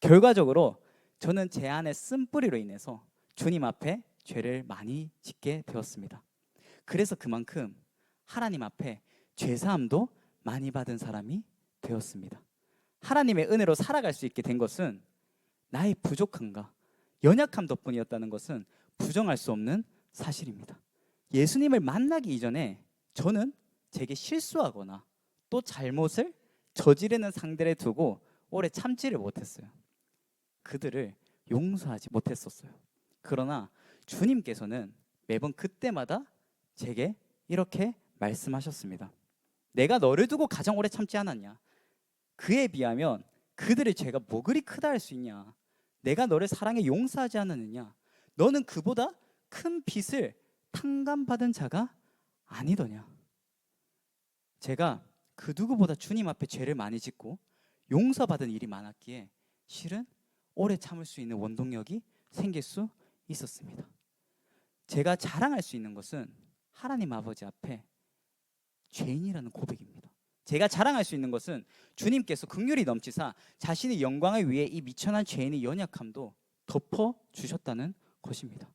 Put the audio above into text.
결과적으로 저는 제 안에 쓴뿌리로 인해서 주님 앞에 죄를 많이 짓게 되었습니다. 그래서 그만큼 하나님 앞에 죄사함도 많이 받은 사람이 되었습니다. 하나님의 은혜로 살아갈 수 있게 된 것은 나의 부족함과 연약함 덕분이었다는 것은 부정할 수 없는 사실입니다. 예수님을 만나기 이전에 저는 제게 실수하거나 또 잘못을 저지르는 상대를 두고 오래 참지를 못했어요. 그들을 용서하지 못했었어요. 그러나 주님께서는 매번 그때마다 제게 이렇게 말씀하셨습니다. 내가 너를 두고 가장 오래 참지 않았냐? 그에 비하면 그들의 죄가 뭐 그리 크다 할 수 있냐? 내가 너를 사랑해 용서하지 않았느냐? 너는 그보다 큰 빚을 탕감받은 자가 아니더냐? 제가 그 누구보다 주님 앞에 죄를 많이 짓고 용서받은 일이 많았기에 실은 오래 참을 수 있는 원동력이 생길 수 있었습니다. 제가 자랑할 수 있는 것은 하나님 아버지 앞에 죄인이라는 고백입니다. 제가 자랑할 수 있는 것은 주님께서 극률이 넘치사 자신의 영광을 위해 이 미천한 죄인의 연약함도 덮어 주셨다는 것입니다.